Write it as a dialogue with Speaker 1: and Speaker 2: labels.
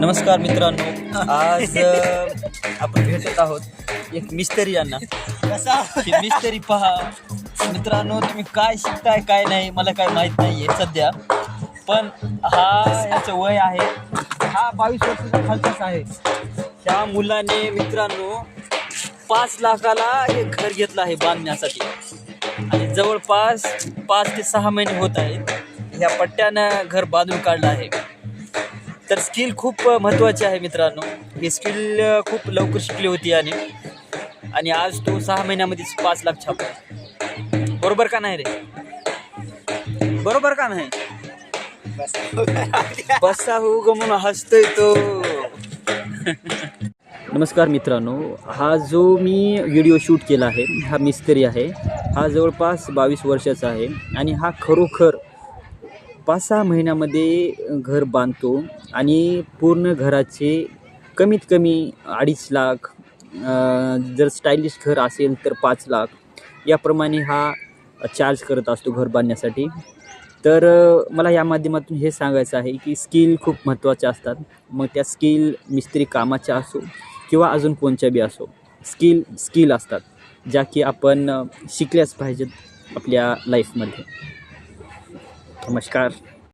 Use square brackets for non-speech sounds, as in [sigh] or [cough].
Speaker 1: नमस्कार मित्रांनो. आज [laughs] आपण भेटत आहोत एक मिस्त्री यांना. की मिस्त्री पहा मित्रांनो तुम्ही काय शिकताय काय नाही मला काय माहीत नाही आहे सध्या. पण हा याचं वय आहे हा बावीस वर्षाचा खालचाच आहे. त्या मुलाने मित्रांनो पाच लाखाला हे घर घेतलं आहे बांधण्यासाठी. आणि जवळपास पाच ते सहा महिने होत आहेत. ह्या पट्ट्यानं घर बांधून काढलं आहे. तर स्किल खूप महत्त्वाची आहे मित्रांनो. ही स्किल खूप लवकर शिकली होती आणि आणि आज तो सहा महिन्यामध्येच पाच लाख छापला. बरोबर का नाही रे? बरोबर का नाही? बसा हो ग म्हणून हसतोय तो. [laughs] नमस्कार मित्रांनो. हा जो मी व्हिडिओ शूट केला आहे हा मिस्त्री आहे हा जवळपास बावीस वर्षाचा आहे. आणि हा खरोखर पाच सहा महिन्यामध्ये घर बांधतो आणि पूर्ण घराचे कमीत कमी अडीच लाख जर स्टायलिश घर असेल तर पाच लाख याप्रमाणे हा चार्ज करत असतो घर बांधण्यासाठी. तर मला या माध्यमातून हे सांगायचं आहे की स्किल खूप महत्त्वाच्या असतात. मग त्या स्किल मिस्त्री कामाच्या असो किंवा अजून कोणत्या बी असो स्किल स्किल असतात ज्या की आपण शिकल्याच पाहिजेत आपल्या लाईफमध्ये. नमस्कार.